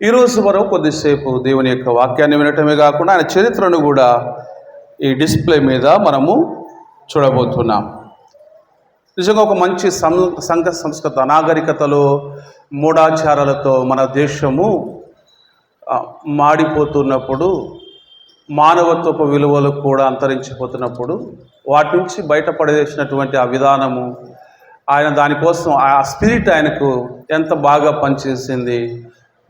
ఈరోజు మనం కొద్దిసేపు దేవుని యొక్క వాక్యాన్ని వినటమే కాకుండా ఆయన చరిత్రను కూడా ఈ డిస్ప్లే మీద మనము చూడబోతున్నాం. నిజంగా ఒక మంచి సం సంఘ సంస్కృత నాగరికతలో మూఢాచారాలతో మన దేశము మాడిపోతున్నప్పుడు మానవత్వపు విలువలు కూడా అంతరించిపోతున్నప్పుడు వాటి నుంచి బయటపడేసినటువంటి ఆ విధానము ఆయన దానికోసం ఆ స్పిరిట్ ఆయనకు ఎంత బాగా పనిచేసింది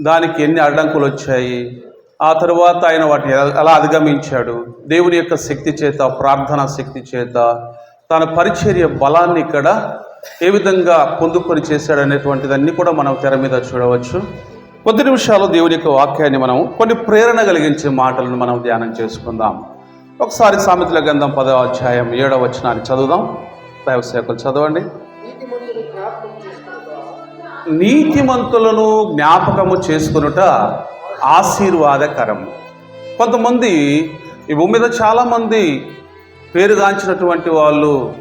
దానికి ఎన్ని అడ్డంకులు వచ్చాయి? ఆ తరువాత ఆయన వాటిని ఎలా- అధిగమించాడు? దేవుని యొక్క శక్తి చేత ప్రార్థనా శక్తి చేత తన పరిచర్య బలాన్ని ఇక్కడ ఏ విధంగా పొందుకొని చేశాడు అనేటువంటిదన్నీ కూడా మనం తెర మీద చూడవచ్చు. కొద్ది నిమిషాలు దేవుని యొక్క వాక్యాన్ని మనం కొన్ని ప్రేరణ కలిగించే మాటలను మనం ధ్యానం చేసుకుందాం. ఒకసారి సామెతల గ్రంథం పదవ అధ్యాయం ఏడవ వచనాన్ని చదువుదాం. దైవ చదవండి. నీతిమంతులను జ్ఞాపకము చేసుకునుట ఆశీర్వాదకరం. కొంతమంది ఈ భూమి మీద చాలామంది పేరుగాంచినటువంటి వాళ్ళు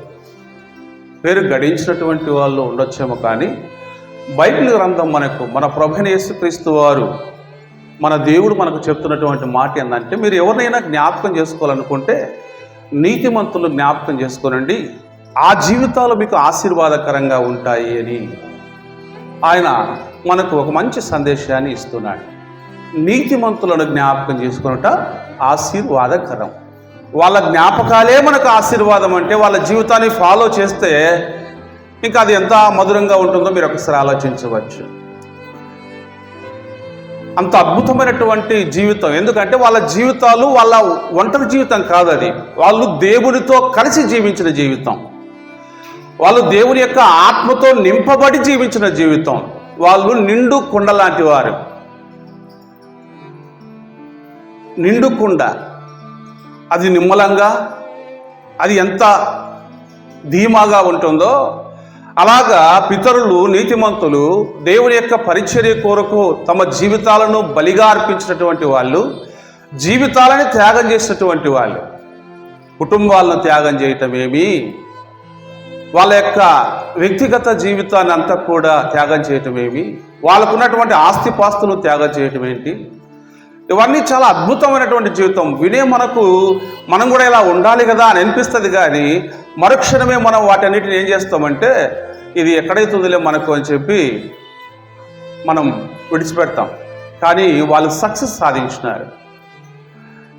పేరు గడించినటువంటి వాళ్ళు ఉండొచ్చేమో కానీ బైబిల్ గ్రంథం మనకు మన ప్రభుని యేసుక్రీస్తు వారు మన దేవుడు మనకు చెప్తున్నటువంటి మాట ఏంటంటే మీరు ఎవరినైనా జ్ఞాపకం చేసుకోవాలనుకుంటే నీతిమంతులు జ్ఞాపకం చేసుకోనండి. ఆ జీవితాలు మీకు ఆశీర్వాదకరంగా ఉంటాయి అని. ఆయన మనకు ఒక మంచి సందేశాన్ని ఇస్తున్నాడు. నీతిమంతులను జ్ఞాపకం చేసుకున్నట ఆశీర్వాదకరం. వాళ్ళ జ్ఞాపకాలే మనకు ఆశీర్వాదం అంటే వాళ్ళ జీవితాన్ని ఫాలో చేస్తే ఇంకా అది ఎంత మధురంగా ఉంటుందో మీరు ఒకసారి ఆలోచించవచ్చు. అంత అద్భుతమైనటువంటి జీవితం. ఎందుకంటే వాళ్ళ జీవితాలు వాళ్ళ ఒంటరి జీవితం కాదు అది. వాళ్ళు దేవునితో కలిసి జీవించిన జీవితం. వాళ్ళు దేవుని యొక్క ఆత్మతో నింపబడి జీవించిన జీవితం. వాళ్ళు నిండు కుండ లాంటి వారు. నిండు కుండ. అది నిమ్మలంగా అది ఎంత ధీమాగా ఉంటుందో అలాగా పితరులు నీతిమంతులు దేవుని యొక్క పరిచర్య కొరకు తమ జీవితాలను బలిగా అర్పించినటువంటి వాళ్ళు జీవితాలని త్యాగం చేసినటువంటి వాళ్ళు. కుటుంబాలను త్యాగం చేయటం ఏమి? వాళ్ళ యొక్క వ్యక్తిగత జీవితాన్ని అంతా కూడా త్యాగం చేయటం ఏమి? వాళ్ళకున్నటువంటి ఆస్తిపాస్తులు త్యాగం చేయటం ఏంటి? ఇవన్నీ చాలా అద్భుతమైనటువంటి జీవితం. వినే మనకు మనం కూడా ఇలా ఉండాలి కదా అని అనిపిస్తుంది కానీ మరుక్షణమే మనం వాటన్నిటిని ఏం చేస్తామంటే ఇది ఎక్కడైతుందిలే మనకు అని చెప్పి మనం విడిచిపెడతాం. కానీ వాళ్ళు సక్సెస్ సాధించినారు.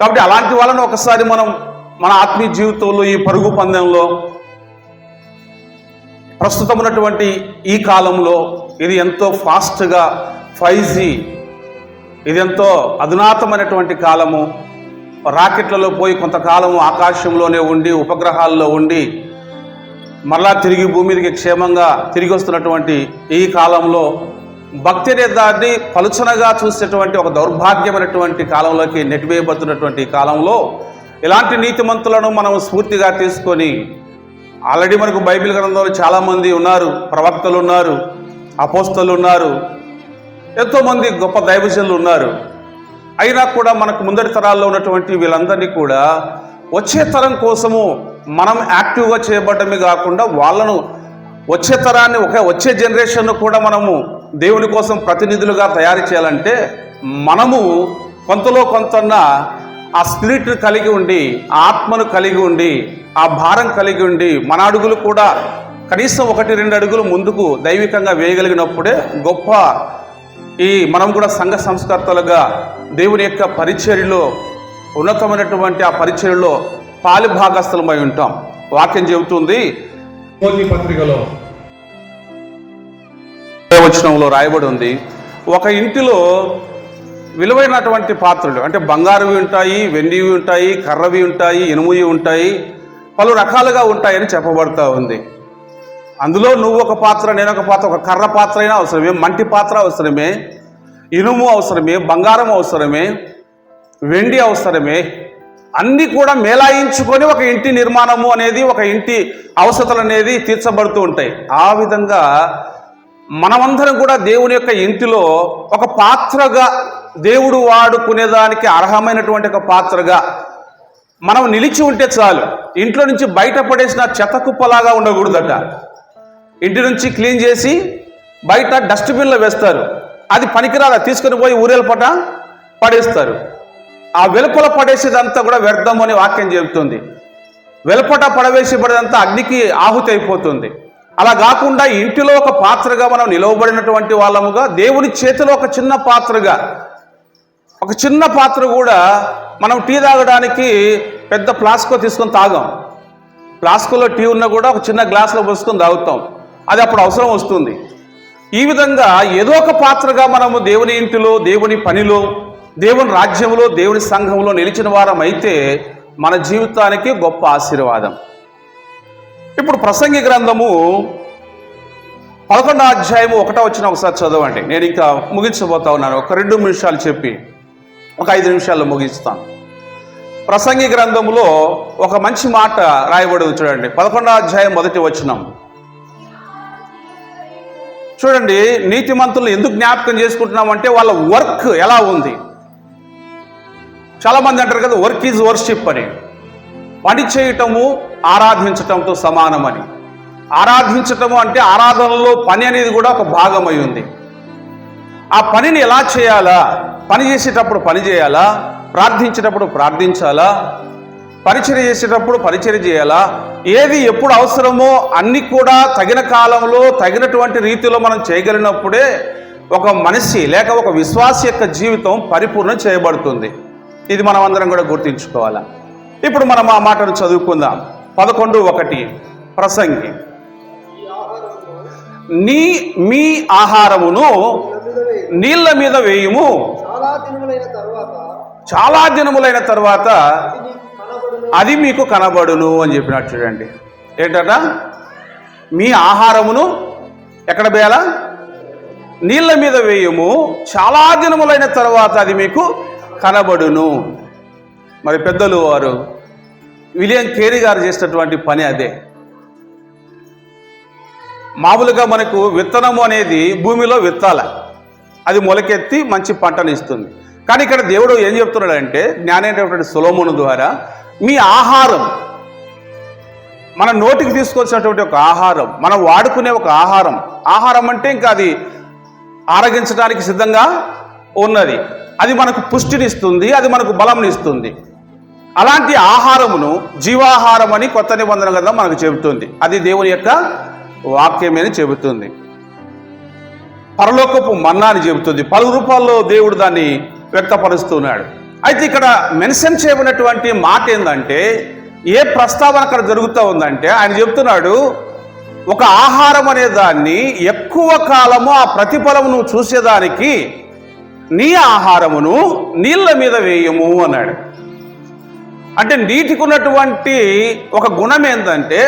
కాబట్టి అలాంటి వాళ్ళని ఒకసారి మనం మన ఆత్మీయ జీవితంలో ఈ పరుగు పందెంలో ప్రస్తుతం ఉన్నటువంటి ఈ కాలంలో ఇది ఎంతో ఫాస్ట్గా ఫైవ్ జీ ఇది ఎంతో అధునాతమైనటువంటి కాలము. రాకెట్లలో పోయి కొంతకాలము ఆకాశంలోనే ఉండి ఉపగ్రహాల్లో ఉండి మరలా తిరిగి భూమి మీదకి క్షేమంగా తిరిగి వస్తున్నటువంటి ఈ కాలంలో భక్తి అనే దాన్ని పలుచనగా చూసేటువంటి ఒక దౌర్భాగ్యమైనటువంటి కాలంలోకి నెట్టివేయబడుతున్నటువంటి కాలంలో ఇలాంటి నీతిమంతులను మనం స్ఫూర్తిగా తీసుకొని ఆల్రెడీ మనకు బైబిల్ గ్రంథంలో చాలామంది ఉన్నారు ప్రవక్తలు ఉన్నారు అపోస్తలు ఉన్నారు ఎంతోమంది గొప్ప దైవజనులు ఉన్నారు. అయినా కూడా మనకు ముందటి తరాల్లో ఉన్నటువంటి వీళ్ళందరినీ కూడా వచ్చే తరం కోసము మనం యాక్టివ్గా చేయబడమే కాకుండా వాళ్ళను వచ్చే తరాన్ని ఒక వచ్చే జనరేషన్ను కూడా మనము దేవుని కోసం ప్రతినిధులుగా తయారు చేయాలంటే మనము కొంతలో కొంతన్నా ఆ స్పిరిట్ కలిగి ఉండి ఆత్మను కలిగి ఉండి ఆ భారం కలిగి ఉండి మన అడుగులు కూడా కనీసం ఒకటి రెండు అడుగులు ముందుకు దైవికంగా వేయగలిగినప్పుడే గొప్ప ఈ మనం కూడా సంఘ సంస్కర్తలుగా దేవుని యొక్క పరిచర్యలో ఉన్నతమైనటువంటి ఆ పరిచర్యలో పాలి భాగస్థలమై ఉంటాం. వాక్యం చెబుతుంది పత్రికలో వచనంలో రాయబడి ఉంది ఒక ఇంటిలో విలువైనటువంటి పాత్రలు అంటే బంగారువి ఉంటాయి వెండివి ఉంటాయి కర్రవి ఉంటాయి ఇనుమువి ఉంటాయి పలు రకాలుగా ఉంటాయని చెప్పబడుతూ ఉంది. అందులో నువ్వు ఒక పాత్ర నేను ఒక పాత్ర ఒక కర్ర పాత్ర అయినా అవసరమే మంటి పాత్ర అవసరమే ఇనుము అవసరమే బంగారం అవసరమే వెండి అవసరమే అన్నీ కూడా మేలాయించుకొని ఒక ఇంటి నిర్మాణము అనేది ఒక ఇంటి అవసరతలు అనేది తీర్చబడుతూ ఉంటాయి. ఆ విధంగా మనమందరం కూడా దేవుని యొక్క ఇంటిలో ఒక పాత్రగా దేవుడు వాడుకునేదానికి అర్హమైనటువంటి ఒక పాత్రగా మనం నిలిచి ఉంటే చాలు. ఇంట్లో నుంచి బయటపడేసిన చెత్త కుప్పలాగా ఉండకూడదట. ఇంటి నుంచి క్లీన్ చేసి బయట డస్ట్బిన్లో వేస్తారు. అది పనికిరాదా? తీసుకుని పోయి ఊరేలపట పడేస్తారు. ఆ వెలుపల పడేసేదంతా కూడా వ్యర్థం అని వాక్యం చెబుతుంది. వెలుపట పడవేసేబడినంతా అగ్నికి ఆహుతి అయిపోతుంది. అలా కాకుండా ఇంటిలో ఒక పాత్రగా మనం నిలవబడినటువంటి వాళ్ళముగా దేవుని చేతిలో ఒక చిన్న పాత్రగా ఒక చిన్న పాత్ర కూడా మనం టీ తాగడానికి పెద్ద ప్లాస్కో తీసుకొని తాగాం. ప్లాస్కోలో టీ ఉన్నా కూడా ఒక చిన్న గ్లాసులో పోసుకొని తాగుతాం. అది అప్పుడు అవసరం వస్తుంది. ఈ విధంగా ఏదో ఒక పాత్రగా మనము దేవుని ఇంటిలో దేవుని పనిలో దేవుని రాజ్యంలో దేవుని సంఘంలో నిలిచిన వారం అయితే మన జీవితానికి గొప్ప ఆశీర్వాదం. ఇప్పుడు ప్రసంగి గ్రంథము పదకొండో అధ్యాయము ఒకటో వచ్చిన ఒకసారి చదవండి. నేను ఇంకా ముగించబోతా ఉన్నాను. ఒక రెండు నిమిషాలు చెప్పి. ఒక ఐదు నిమిషాల్లో ముగిస్తాను. ప్రసంగి గ్రంథంలో ఒక మంచి మాట రాయబడి చూడండి. పదకొండో అధ్యాయం మొదటి వచనం. చూడండి నీతిమంతులను ఎందుకు జ్ఞాపకం చేసుకుంటున్నామంటే వాళ్ళ వర్క్ ఎలా ఉంది? చాలా మంది అంటారు కదా వర్క్ ఈజ్ వర్షిప్ అని. పని చేయటము ఆరాధించటంతో సమానమని. ఆరాధించటము అంటే ఆరాధనలో పని అనేది కూడా ఒక భాగమై ఉంది. ఆ పనిని ఎలా చేయాలా? పని చేసేటప్పుడు పని చేయాలా? ప్రార్థించేటప్పుడు ప్రార్థించాలా? పరిచర్య చేసేటప్పుడు పరిచర్య చేయాలా? ఏది ఎప్పుడు అవసరమో అన్ని కూడా తగిన కాలంలో తగినటువంటి రీతిలో మనం చేయగలిగినప్పుడే ఒక మనిషి లేక ఒక విశ్వాస యొక్క జీవితం పరిపూర్ణం చేయబడుతుంది. ఇది మనం అందరం కూడా గుర్తించుకోవాలా? ఇప్పుడు మనం ఆ మాటను చదువుకుందాం. పదకొండు ఒకటి. ప్రసంగి. నీ మీ ఆహారమును నీళ్ళ మీద వేయుము. చాలా దినములైన తర్వాత అది మీకు కనబడును అని చెప్పినట్టు చూడండి. ఏంటట? మీ ఆహారమును ఎక్కడ వేయాలా? నీళ్ళ మీద వేయము. చాలా దినములైన తర్వాత అది మీకు కనబడును. మరి పెద్దలు వారు విలియం కేరీ గారు చేసినటువంటి పని అదే. మామూలుగా మనకు విత్తనము అనేది భూమిలో విత్తాల. అది మొలకెత్తి మంచి పంటను ఇస్తుంది. కానీ ఇక్కడ దేవుడు ఏం చెప్తున్నాడంటే జ్ఞానైనటువంటి సులోమును ద్వారా మీ ఆహారం మన నోటికి తీసుకొచ్చినటువంటి ఒక ఆహారం మనం వాడుకునే ఒక ఆహారం ఆహారం అంటే ఇంకా అది ఆరగించడానికి సిద్ధంగా ఉన్నది. అది మనకు పుష్టినిస్తుంది అది మనకు బలంనిస్తుంది అలాంటి ఆహారమును జీవాహారం అని కొత్త నిబంధన కదా మనకు చెబుతుంది. అది దేవుని యొక్క వాక్యమే చెబుతుంది. పరలోకపు మన్నా అని చెబుతుంది. పలు రూపాల్లో దేవుడు దాన్ని వ్యక్తపరుస్తున్నాడు. అయితే ఇక్కడ మెన్షన్ చేయబడినటువంటి మాట ఏంటంటే ఏ ప్రస్తావన అక్కడ జరుగుతూ ఉందంటే ఆయన చెప్తున్నాడు ఒక ఆహారం అనే దాన్ని ఎక్కువ కాలము ఆ ప్రతిఫలం నువ్వు చూసేదానికి నీ ఆహారమును నీళ్ళ మీద వేయము అన్నాడు. అంటే నీటికి ఉన్నటువంటి ఒక గుణం ఏంటంటే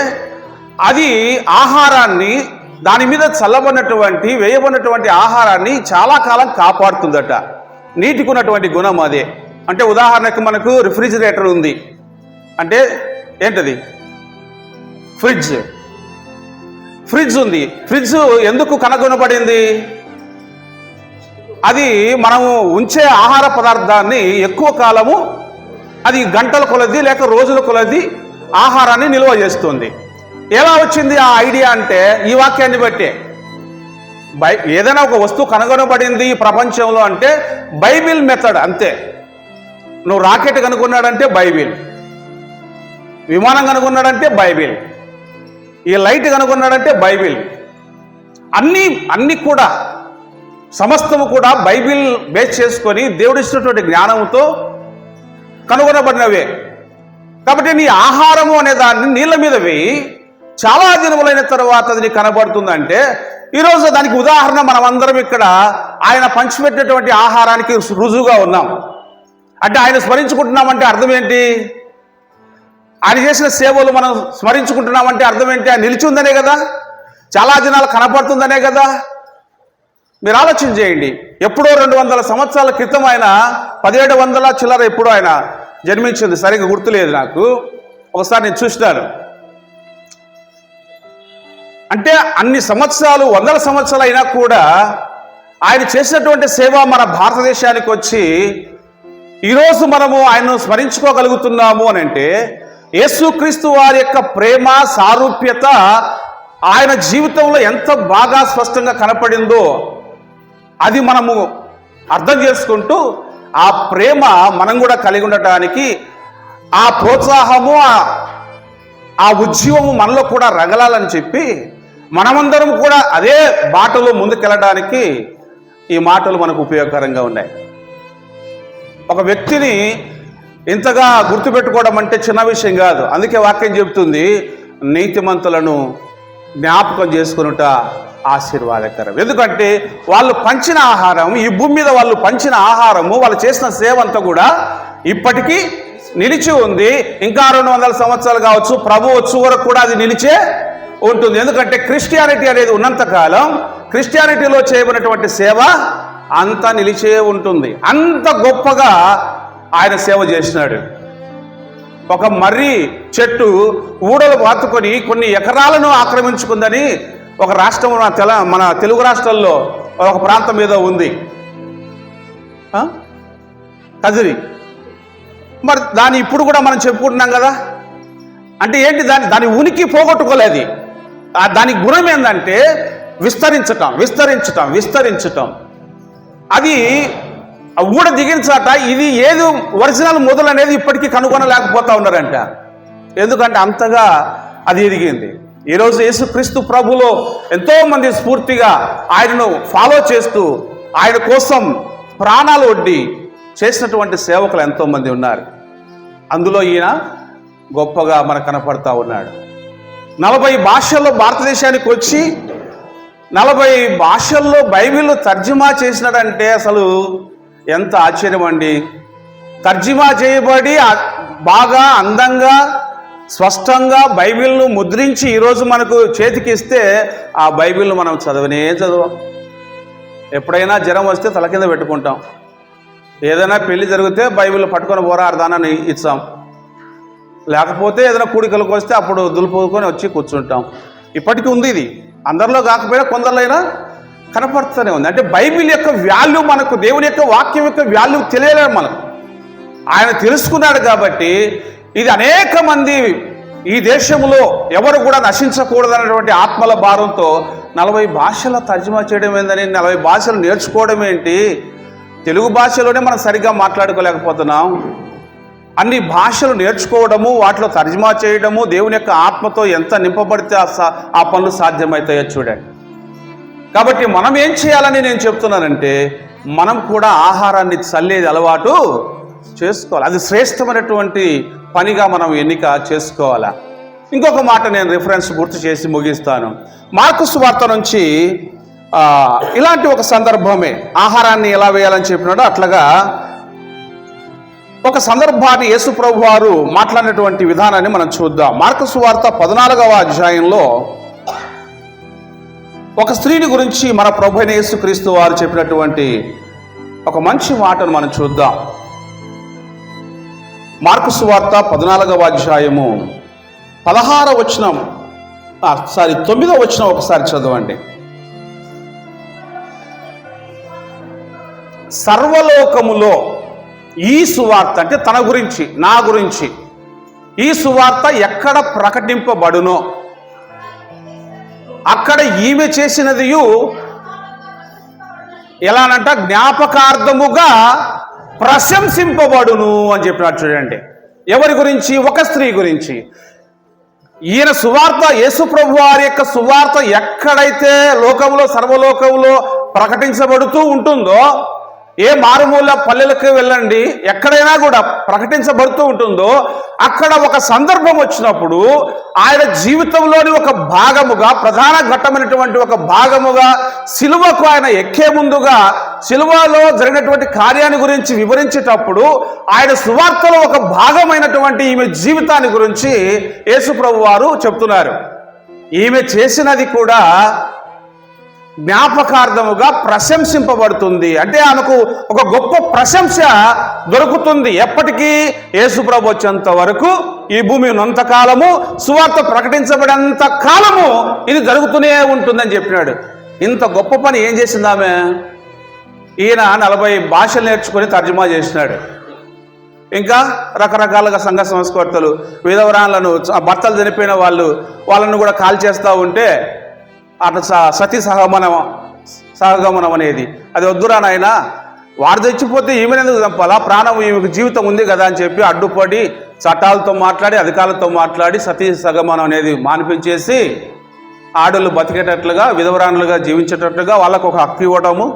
అది ఆహారాన్ని దాని మీద చల్లబడినటువంటి వేయబడినటువంటి ఆహారాన్ని చాలా కాలం కాపాడుతుందట. నీటికి ఉన్నటువంటి గుణం అదే. అంటే ఉదాహరణకు మనకు రిఫ్రిజిరేటర్ ఉంది. అంటే ఏంటది? ఫ్రిడ్జ్. ఫ్రిడ్జ్ ఉంది. ఫ్రిడ్జ్ ఎందుకు కనుగొనబడింది? అది మనము ఉంచే ఆహార పదార్థాన్ని ఎక్కువ కాలము అది గంటల కొలది లేక రోజుల కొలది ఆహారాన్ని నిల్వ చేస్తుంది. ఎలా వచ్చింది ఆ ఐడియా అంటే ఈ వాక్యాన్ని బట్టే. బై ఏదైనా ఒక వస్తువు కనుగొనబడింది ఈ ప్రపంచంలో అంటే బైబిల్ మెథడ్ అంతే. నువ్వు రాకెట్ కనుగొన్నాడంటే బైబిల్. విమానం కనుగొన్నాడంటే బైబిల్. ఈ లైట్ కనుగొన్నాడంటే బైబిల్. అన్నీ అన్నీ కూడా సమస్తము కూడా బైబిల్ బేస్ చేసుకొని దేవుడు ఇచ్చినటువంటి జ్ఞానంతో కనుగొనబడినవే. కాబట్టి నీ ఆహారము అనే దాన్ని నీళ్ళ మీద వేయి. చాలా దినములైన తర్వాత అది కనబడుతుందంటే ఈరోజు దానికి ఉదాహరణ మనమందరం ఇక్కడ ఆయన పంచిపెట్టినటువంటి ఆహారానికి రుజువుగా ఉన్నాం. అంటే ఆయన స్మరించుకుంటున్నామంటే అర్థం ఏంటి? ఆయన చేసిన సేవలు మనం స్మరించుకుంటున్నామంటే అర్థం ఏంటి? ఆయన నిలిచి ఉందనే కదా? చాలా దినాలు కనపడుతుందనే కదా? మీరు ఆలోచన చేయండి. ఎప్పుడో రెండు వందల సంవత్సరాల క్రితం ఆయన పదిహేడు వందల చిల్లర ఎప్పుడో ఆయన జన్మించింది. సరిగ్గా గుర్తులేదు నాకు. ఒకసారి నేను చూసినాను. అంటే అన్ని సంవత్సరాలు వందల సంవత్సరాలు అయినా కూడా ఆయన చేసినటువంటి సేవ మన భారతదేశానికి వచ్చి ఈరోజు మనము ఆయనను స్మరించుకోగలుగుతున్నాము అని అంటే యేసుక్రీస్తు వారి యొక్క ప్రేమ సారూప్యత ఆయన జీవితంలో ఎంత బాగా స్పష్టంగా కనపడిందో అది మనము అర్థం చేసుకుంటూ ఆ ప్రేమ మనం కూడా కలిగి ఉండటానికి ఆ ప్రోత్సాహము ఆ- ఆ ఉద్యమము మనలో కూడా రగలాలని చెప్పి మనమందరం కూడా అదే బాటలో ముందుకెళ్ళడానికి ఈ మాటలు మనకు ఉపయోగకరంగా ఉన్నాయి. ఒక వ్యక్తిని ఇంతగా గుర్తుపెట్టుకోవడం అంటే చిన్న విషయం కాదు. అందుకే వాక్యం చెబుతుంది నీతిమంతులను జ్ఞాపకం చేసుకునుట ఆశీర్వాదకరం. ఎందుకంటే వాళ్ళు పంచిన ఆహారం ఈ భూమి మీద వాళ్ళు పంచిన ఆహారము వాళ్ళు చేసిన సేవ అంతా కూడా ఇప్పటికీ నిలిచి ఉంది. ఇంకా రెండు వందల సంవత్సరాలు కావచ్చు ప్రభు వచ్చు వరకు కూడా అది నిలిచే ఉంటుంది. ఎందుకంటే క్రిస్టియానిటీ అనేది ఉన్నంతకాలం క్రిస్టియానిటీలో చేయబడినటువంటి సేవ అంత నిలిచే ఉంటుంది. అంత గొప్పగా ఆయన సేవ చేసినాడు. ఒక మర్రి చెట్టు ఊడలు పాతుకొని కొన్ని ఎకరాలను ఆక్రమించుకుందని ఒక రాష్ట్రం మన తెల మన తెలుగు రాష్ట్రాల్లో ఒక ప్రాంతం మీద ఉంది. కదిరి. మరి దాన్ని ఇప్పుడు కూడా మనం చెప్పుకుంటున్నాం కదా? అంటే ఏంటి దాని దాని ఉనికి పోగొట్టుకోలేదు. దాని గుణం ఏంటంటే విస్తరించటం విస్తరించటం విస్తరించటం. అది ఊడ దిగించాట ఇది ఏది ఒరిజినల్ మొదలు అనేది ఇప్పటికీ కనుగొనలేకపోతా ఉన్నారంట. ఎందుకంటే అంతగా అది ఎదిగింది. ఈరోజు యేసుక్రీస్తు ప్రభులో ఎంతోమంది స్ఫూర్తిగా ఆయనను ఫాలో చేస్తూ ఆయన కోసం ప్రాణాలు వడ్డి చేసినటువంటి సేవకులు ఎంతోమంది ఉన్నారు. అందులో ఈయన గొప్పగా మనకు కనపడతా ఉన్నాడు. నలభై భాషల్లో భారతదేశానికి వచ్చి నలభై భాషల్లో బైబిల్ తర్జుమా చేసినాడంటే అసలు ఎంత ఆశ్చర్యం అండి. తర్జుమా చేయబడి బాగా అందంగా స్పష్టంగా బైబిల్ను ముద్రించి ఈరోజు మనకు చేతికి ఇస్తే ఆ బైబిల్ను మనం చదవనే చదవం. ఎప్పుడైనా జ్వరం వస్తే తల కింద పెట్టుకుంటాం. ఏదైనా పెళ్ళి జరిగితే బైబిల్ పట్టుకొని పోరా అర్ధానాన్ని ఇచ్చాం. లేకపోతే ఏదైనా కూడికలకు వస్తే అప్పుడు దులుపుకొని వచ్చి కూర్చుంటాం. ఇప్పటికీ ఉంది ఇది. అందరిలో కాకపోయినా కొందరిలో అయినా కనపడుతూనే ఉంది. అంటే బైబిల్ యొక్క వాల్యూ మనకు దేవుని యొక్క వాక్యం యొక్క వాల్యూ తెలియలేదు మనకు. ఆయన తెలుసుకున్నాడు కాబట్టి ఇది అనేక మంది ఈ దేశంలో ఎవరు కూడా నశించకూడదన్నటువంటి ఆత్మల భారంతో నలభై భాషల తర్జుమా చేయడం ఏందని నలభై భాషలు నేర్చుకోవడం ఏంటి? తెలుగు భాషలోనే మనం సరిగ్గా మాట్లాడుకోలేకపోతున్నాం. అన్ని భాషలు నేర్చుకోవడము వాటిలో తర్జుమా చేయడము దేవుని యొక్క ఆత్మతో ఎంత నింపబడితే ఆ సా- ఆ పనులు సాధ్యమవుతాయో చూడండి. కాబట్టి మనం ఏం చేయాలని నేను చెప్తున్నానంటే మనం కూడా ఆహారాన్ని చల్లేది అలవాటు చేసుకోవాలి. అది శ్రేష్టమైనటువంటి పనిగా మనం ఎన్నిక చేసుకోవాలా? ఇంకొక మాట నేను రిఫరెన్స్ గుర్తు చేసి ముగిస్తాను. మార్కుస్ వార్త నుంచి ఇలాంటి ఒక సందర్భమే. ఆహారాన్ని ఎలా వేయాలని చెప్పినాడో అట్లాగా ఒక సందర్భాన్ని యేసు ప్రభు వారు మాట్లాడినటువంటి విధానాన్ని మనం చూద్దాం. మార్కసు వార్త పద్నాలుగవ అధ్యాయంలో ఒక స్త్రీని గురించి మన ప్రభు యేసు యేసుక్రీస్తు వారు చెప్పినటువంటి ఒక మంచి మాటను మనం చూద్దాం. మార్కుసు వార్త పద్నాలుగవ అధ్యాయము పదహార వచనం సారీ తొమ్మిదవ వచనం ఒకసారి చదవండి. సర్వలోకములో ఈ సువార్త అంటే తన గురించి నా గురించి. ఈ సువార్త ఎక్కడ ప్రకటింపబడునో అక్కడ ఈమె చేసినదియు ఎలానంట జ్ఞాపకార్థముగా ప్రశంసింపబడును అని చెప్పినారు చూడండి. ఎవరి గురించి? ఒక స్త్రీ గురించి. ఈయన సువార్త యేసు ప్రభు వారి యొక్క సువార్త ఎక్కడైతే లోకంలో సర్వలోకంలో ప్రకటించబడుతూ ఉంటుందో ఏ మారుమూల పల్లెలకు వెళ్ళండి ఎక్కడైనా కూడా ప్రకటించబడుతూ ఉంటుందో అక్కడ ఒక సందర్భం వచ్చినప్పుడు ఆయన జీవితంలోని ఒక భాగముగా ప్రధాన ఘట్టమైనటువంటి ఒక భాగముగా సిలువకు ఆయన ఎక్కే ముందుగా సిలువలో జరిగినటువంటి కార్యాన్ని గురించి వివరించేటప్పుడు ఆయన సువార్తలో ఒక భాగమైనటువంటి ఈమె జీవితాన్ని గురించి యేసుప్రభు వారు చెప్తున్నారు. ఈమె చేసినది కూడా జ్ఞాపకార్థముగా ప్రశంసింపబడుతుంది. అంటే ఆమెకు ఒక గొప్ప ప్రశంస దొరుకుతుంది. ఎప్పటికీ యేసుప్రభు వచ్చేంత వరకు ఈ భూమి ఉన్నంతకాలము సువార్త ప్రకటించబడేంత కాలము ఇది జరుగుతూనే ఉంటుందని చెప్పినాడు. ఇంత గొప్ప పని ఏం చేసింది ఆమె? ఈయన నలభై భాషలు నేర్చుకొని తర్జుమా చేసినాడు. ఇంకా రకరకాలుగా సంఘ సంస్కర్తలు విధవరాలను భర్తలు చనిపోయిన వాళ్ళు వాళ్ళను కూడా కాల్ చేస్తూ ఉంటే అటు స- సతీ సహగమనం అనేది. అది వద్దురా నాయన వాడు తెచ్చిపోతే ఈమెను ఎందుకు చంపాలా? ప్రాణం ఈమెకు జీవితం ఉంది కదా అని చెప్పి అడ్డుపడి చట్టాలతో మాట్లాడి అధికారులతో మాట్లాడి సతీ సగమనం అనేది మానిపించేసి ఆడలు బతికేటట్లుగా విధవరాణులుగా జీవించేటట్లుగా వాళ్ళకు ఒక హక్కు ఇవ్వడము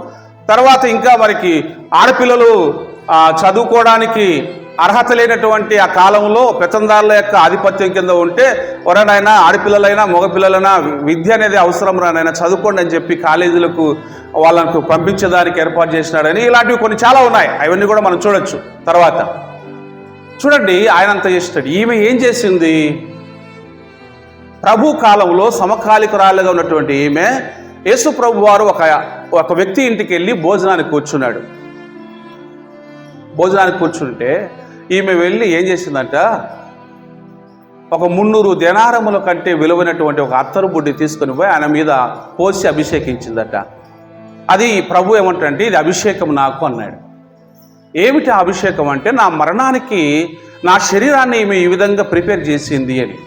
తర్వాత ఇంకా వారికి ఆడపిల్లలు చదువుకోవడానికి అర్హత లేనటువంటి ఆ కాలంలో పెత్తందారుల యొక్క ఆధిపత్యం కింద ఉంటే ఎవరైనా ఆడపిల్లలైనా మగపిల్లలైనా విద్య అనేది అవసరం రానైనా చదువుకోండి అని చెప్పి కాలేజీలకు వాళ్ళకు పంపించేదానికి ఏర్పాటు చేసినాడని ఇలాంటివి కొన్ని చాలా ఉన్నాయి. అవన్నీ కూడా మనం చూడొచ్చు. తర్వాత చూడండి ఆయన అంత చేస్తాడు ఈమె ఏం చేసింది? ప్రభు కాలంలో సమకాలికురాలుగా ఉన్నటువంటి ఈమె యేసు ప్రభు వారు ఒక ఒక వ్యక్తి ఇంటికి వెళ్ళి భోజనానికి కూర్చున్నాడు. భోజనానికి కూర్చుంటే ఈమె వెళ్ళి ఏం చేసిందంట? ఒక మున్నూరు దినారముల కంటే విలువైనటువంటి ఒక అత్తరు బుడ్డి తీసుకుని పోయి ఆయన మీద పోసి అభిషేకించిందట. అది ప్రభు ఏమంటంటే ఇది అభిషేకం నాకు అన్నాడు. ఏమిటి అభిషేకం అంటే నా మరణానికి నా శరీరాన్ని ఈమె ఈ విధంగా ప్రిపేర్ చేసింది అని.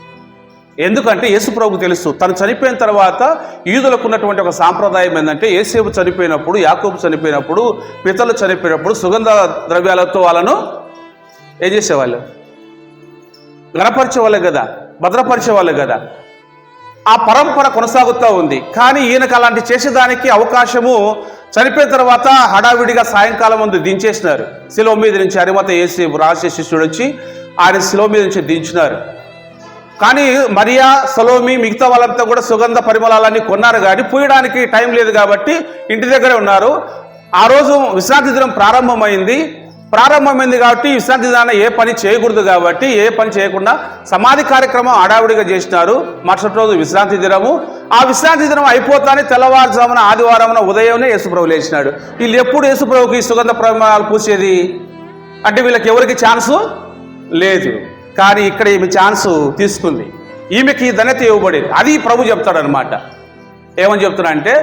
ఎందుకంటే యేసు ప్రభు తెలుసు తను చనిపోయిన తర్వాత యూదులకు ఉన్నటువంటి ఒక సాంప్రదాయం ఏంటంటే ఏసేపు చనిపోయినప్పుడు యాకోబు చనిపోయినప్పుడు పితలు చనిపోయినప్పుడు సుగంధ ద్రవ్యాలతో వాళ్ళను ఏం చేసేవాళ్ళు? గణపరిచేవాళ్ళు కదా భద్రపరిచేవాళ్ళు కదా. ఆ పరంపర కొనసాగుతూ ఉంది. కానీ ఈయనకు అలాంటి చేసేదానికి అవకాశము చనిపోయిన తర్వాత హడావిడిగా సాయంకాలం ముందు దించేసినారు. శిలో మీద నుంచి అరిమత వేసి రాసే శిష్యుడు వచ్చి ఆయన శిలో మీద నుంచి దించినారు. కానీ మరియా సలోమి మిగతా వాళ్ళంతా కూడా సుగంధ పరిమళాలన్నీ కొన్నారు కానీ పూయడానికి టైం లేదు కాబట్టి ఇంటి దగ్గరే ఉన్నారు. ఆ రోజు విశ్రాంతి దినం ప్రారంభమైంది. ప్రారంభమైంది కాబట్టి విశ్రాంతి దినాన ఏ పని చేయకూడదు కాబట్టి ఏ పని చేయకుండా సమాధి కార్యక్రమం ఆడావిడిగా చేసినారు. మరుసటి రోజు విశ్రాంతి దినము. ఆ విశ్రాంతి దినం అయిపోతానే తెల్లవారుజామున ఆదివారం ఉదయంనే యేసుప్రభు లేచినాడు. వీళ్ళు ఎప్పుడు యేసుప్రభుకి సుగంధ ప్రమాణాలు పూసేది? అంటే వీళ్ళకి ఎవరికి ఛాన్సు? లేదు. కానీ ఇక్కడ ఈమె ఛాన్స్ తీసుకుంది. ఈమెకి ఈ ధన్యత ఇవ్వబడేది. అది ప్రభు చెప్తాడనమాట ఏమని చెప్తున్నా అంటే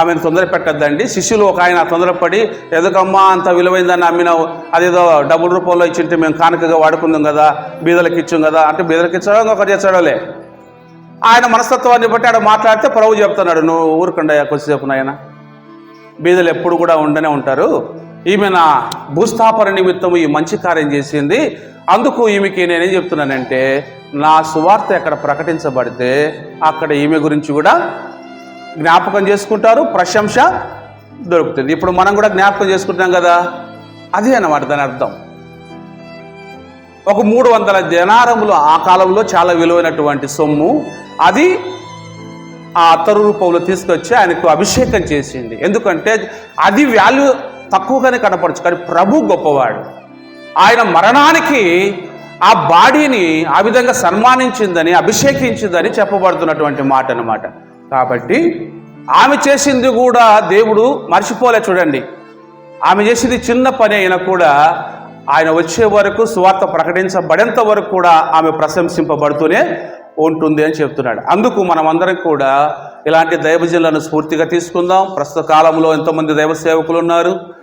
ఆమెను తొందర పెట్టద్దండి. శిష్యులు ఒక ఆయన తొందరపడి ఎదుకమ్మా అంత విలువైందని అమ్మినావు అదేదో డబ్బుల రూపంలో ఇచ్చింటే మేము కానుకగా వాడుకుందాం కదా బీదలకు ఇచ్చాం కదా అంటే బీదలకు ఇచ్చడం ఒకటి చేసాడోలే ఆయన మనస్తత్వాన్ని బట్టి ఆడ మాట్లాడితే ప్రభు చెప్తున్నాడు నువ్వు ఊరుకుండా కొద్దిసేపు నాయన. బీదలు ఎప్పుడు కూడా ఉండనే ఉంటారు. ఈమె నా భూస్థాపన నిమిత్తం ఈ మంచి కార్యం చేసింది. అందుకు ఈమెకి నేనేం చెప్తున్నానంటే నా సువార్త ఎక్కడ ప్రకటించబడితే అక్కడ ఈమె గురించి కూడా జ్ఞాపకం చేసుకుంటారు ప్రశంస దొరుకుతుంది. ఇప్పుడు మనం కూడా జ్ఞాపకం చేసుకుంటాం కదా? అదే అన్నమాట దాని అర్థం. ఒక మూడు వందల జనారములు ఆ కాలంలో చాలా విలువైనటువంటి సొమ్ము. అది ఆ అత్తరు రూపంలో తీసుకొచ్చి ఆయనకు అభిషేకం చేసింది. ఎందుకంటే అది వాల్యూ తక్కువగానే కనపడచ్చు కానీ ప్రభు గొప్పవాడు. ఆయన మరణానికి ఆ బాడీని ఆ విధంగా సన్మానించిందని అభిషేకించిందని చెప్పబడుతున్నటువంటి మాట అన్నమాట. కాబట్టి ఆమె చేసింది కూడా దేవుడు మర్చిపోలే చూడండి. ఆమె చేసింది చిన్న పని అయినా కూడా ఆయన వచ్చే వరకు సువార్త ప్రకటించబడేంత వరకు కూడా ఆమె ప్రశంసింపబడుతూనే ఉంటుంది అని చెప్తున్నాడు. అందుకు మనం అందరం కూడా ఇలాంటి దైవజనులను స్ఫూర్తిగా తీసుకుందాం. ప్రస్తుత కాలంలో ఎంతోమంది దైవ సేవకులు ఉన్నారు.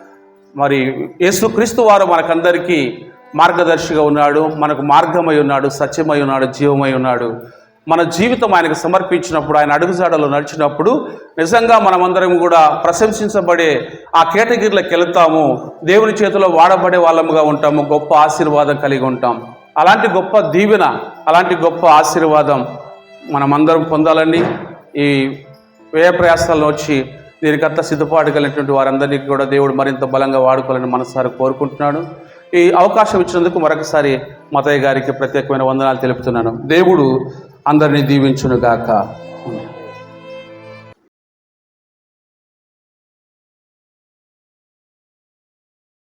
మరి యేసుక్రీస్తు వారు మనకందరికీ మార్గదర్శిగా ఉన్నాడు మనకు మార్గమై ఉన్నాడు సత్యమై ఉన్నాడు జీవమై ఉన్నాడు. మన జీవితం ఆయనకు సమర్పించినప్పుడు ఆయన అడుగుజాడలో నడిచినప్పుడు నిజంగా మనమందరం కూడా ప్రశంసించబడే ఆ కేటగిరీలకు వెళుతాము. దేవుని చేతిలో వాడబడే వాళ్ళముగా ఉంటాము గొప్ప ఆశీర్వాదం కలిగి ఉంటాం. అలాంటి గొప్ప దీవెన అలాంటి గొప్ప ఆశీర్వాదం మనమందరం పొందాలని ఈ వ్యయ ప్రయాసాలను వచ్చి దీనికంతా సిద్ధపాటు కలిగినటువంటి వారందరినీ కూడా దేవుడు మరింత బలంగా వాడుకోవాలని మనసారి కోరుకుంటున్నాడు. ఈ అవకాశం ఇచ్చినందుకు మరొకసారి మతయ్య గారికి ప్రత్యేకమైన వందనాలు తెలుపుతున్నాను. దేవుడు అందరినీ దీవించునుగాక.